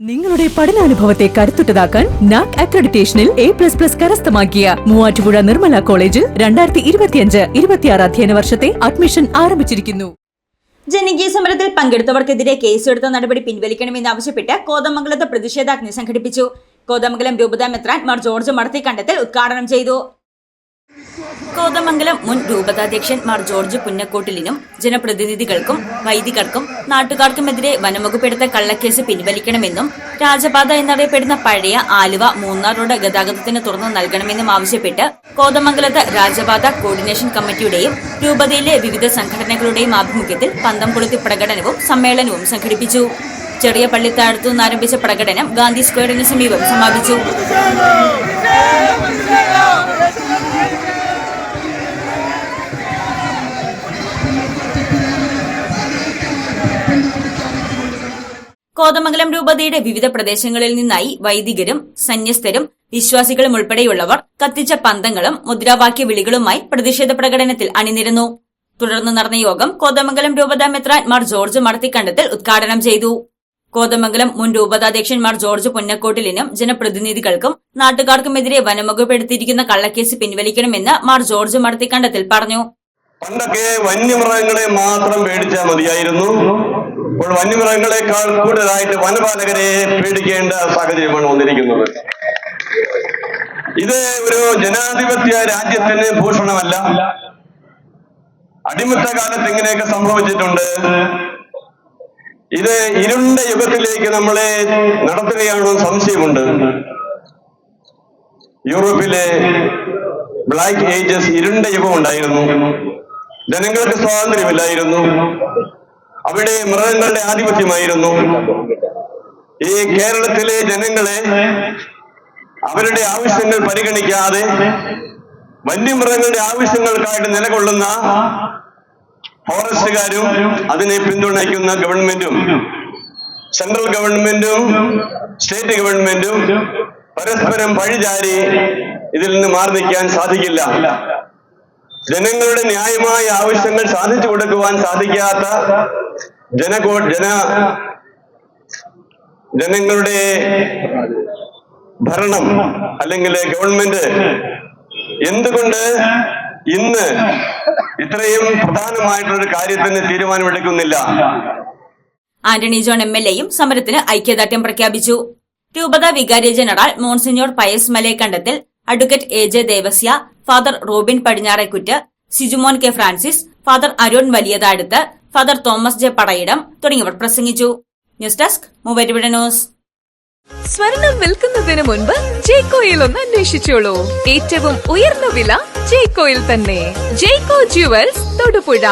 നിങ്ങളുടെ പഠനാനുഭവത്തെ കരുത്തുറ്റതാക്കാൻ നാക് അക്രഡിറ്റേഷനിൽ എ പ്ലസ് പ്ലസ് കരസ്ഥമാക്കിയ മൂവാറ്റുപുഴ നിർമ്മല കോളേജിൽ രണ്ടായിരത്തി ഇരുപത്തിയഞ്ച് ഇരുപത്തിയാറ് അധ്യയന വർഷത്തെ അഡ്മിഷൻ ആരംഭിച്ചിരിക്കുന്നു. ജനകീയ സമരത്തിൽ പങ്കെടുത്തവർക്കെതിരെ കേസെടുത്ത നടപടി പിൻവലിക്കണമെന്നാവശ്യപ്പെട്ട് കോതമംഗലത്ത് പ്രതിഷേധാഗ്നി സംഘടിപ്പിച്ചു. കോതമംഗലം രൂപത മെത്രാൻ മാർ ജോർജ് മടത്തിക്കണ്ടത്തിൽ ഉദ്ഘാടനം ചെയ്തു. കോതമംഗലം മുൻ രൂപതാധ്യക്ഷൻ മാർ ജോർജ് പുന്നക്കോട്ടിലിനും ജനപ്രതിനിധികൾക്കും വൈദികർക്കും നാട്ടുകാർക്കുമെതിരെ വനംവകുപ്പെടുത്ത കള്ളക്കേസ് പിൻവലിക്കണമെന്നും രാജപാത എന്നറിയപ്പെടുന്ന പഴയ ആലുവ മൂന്നാർ റോഡ് ഗതാഗതത്തിന് തുറന്നു നൽകണമെന്നും ആവശ്യപ്പെട്ട് കോതമംഗലത്ത് രാജപാത കോർഡിനേഷൻ കമ്മിറ്റിയുടെയും രൂപതയിലെ വിവിധ സംഘടനകളുടെയും ആഭിമുഖ്യത്തിൽ പന്തം കൊളുത്തി പ്രകടനവും സമ്മേളനവും സംഘടിപ്പിച്ചു. ചെറിയ പള്ളിത്താഴത്തു നിന്നാരംഭിച്ച പ്രകടനം ഗാന്ധി സ്ക്വയറിന് സമീപം സമാപിച്ചു. കോതമംഗലം രൂപതയുടെ വിവിധ പ്രദേശങ്ങളിൽ നിന്നായി വൈദികരും സന്യസ്തരും വിശ്വാസികളും ഉൾപ്പെടെയുള്ളവർ കത്തിച്ച പന്തങ്ങളും മുദ്രാവാക്യ വിളികളുമായി പ്രതിഷേധ പ്രകടനത്തിൽ അണിനിരന്നു. തുടർന്ന് നടന്ന യോഗം കോതമംഗലം രൂപതാ മെത്രാൻ മാർ ജോർജ് മടത്തിക്കണ്ടത്തിൽ ഉദ്ഘാടനം ചെയ്തു. കോതമംഗലം മുൻ രൂപതാധ്യക്ഷൻ മാർ ജോർജ് പുന്നക്കോട്ടിലിനും ജനപ്രതിനിധികൾക്കും നാട്ടുകാർക്കുമെതിരെ വനംവകുപ്പെടുത്തിയിരിക്കുന്ന കള്ളക്കേസ് പിൻവലിക്കണമെന്ന് മാർ ജോർജ് മടത്തിക്കണ്ടത്തിൽ പറഞ്ഞു. പണ്ടൊക്കെ വന്യമൃഗങ്ങളെ മാത്രം പേടിച്ചാൽ മതിയായിരുന്നു. ഇപ്പോൾ വന്യമൃഗങ്ങളെക്കാൾ കൂടുതലായിട്ട് വനപാലകരെ പേടിക്കേണ്ട സാഹചര്യമാണ് വന്നിരിക്കുന്നത്. ഇത് ഒരു ജനാധിപത്യ രാജ്യത്തിന് ഭൂഷണമല്ല. അടിമത്ത കാലത്ത് ഇങ്ങനെയൊക്കെ സംഭവിച്ചിട്ടുണ്ട്. ഇത് ഇരുണ്ട യുഗത്തിലേക്ക് നമ്മളെ നടത്തുകയാണോ സംശയമുണ്ട്. യൂറോപ്പിലെ ബ്ലാക്ക് ഏജസ് ഇരുണ്ട യുഗം ഉണ്ടായിരുന്നു. ജനങ്ങൾക്ക് സ്വാതന്ത്ര്യമില്ലായിരുന്നു. അവിടെ മൃഗങ്ങളുടെ ആധിപത്യമായിരുന്നു. ഈ കേരളത്തിലെ ജനങ്ങളെ അവരുടെ ആവശ്യങ്ങൾ പരിഗണിക്കാതെ വന്യമൃഗങ്ങളുടെ ആവശ്യങ്ങൾക്കായിട്ട് നിലകൊള്ളുന്ന ഫോറസ്റ്റുകാരും അതിനെ പിന്തുണയ്ക്കുന്ന ഗവൺമെന്റും സെൻട്രൽ ഗവൺമെന്റും സ്റ്റേറ്റ് ഗവൺമെന്റും പരസ്പരം പഴിചാരി ഇതിൽ നിന്ന് മാറി നിൽക്കാൻ സാധിക്കില്ല. ജനങ്ങളുടെ ന്യായമായ ആവശ്യങ്ങൾ സാധിച്ചു കൊടുക്കുവാൻ സാധിക്കാത്ത ജനകോ ജന ജനങ്ങളുടെ ഭരണം അല്ലെങ്കിൽ ഗവൺമെന്റ് എന്തുകൊണ്ട് ഇന്ന് ഇത്രയും പ്രധാനമായിട്ടുള്ള കാര്യത്തിന് തീരുമാനമെടുക്കുന്നില്ല? ആന്റണി ജോൺ എം എൽ എയും സമരത്തിന് ഐക്യദാർഢ്യം പ്രഖ്യാപിച്ചു. രൂപത വികാരി general Monsignor Pius Malayakandathil advocate A J Devasya father Robin Padinjarekuttu Sijumon K Francis father Arun Valiyathadathu father Thomas J Padayidam തുടങ്ങിയവർ പ്രസംഗിച്ചു. ന്യൂസ് ഡെസ്ക് മൂവരുവിട ന്യൂസ്. സ്വർണം വിൽക്കുന്നതിന് മുൻപ് ജേക്കോയിൽ ഒന്ന് അന്വേഷിച്ചോളൂ ഏറ്റവും ഉയർന്ന വില ജേക്കോയിൽ തന്നെ. ജേക്കോ ജുവൽസ് തൊടുപുഴ.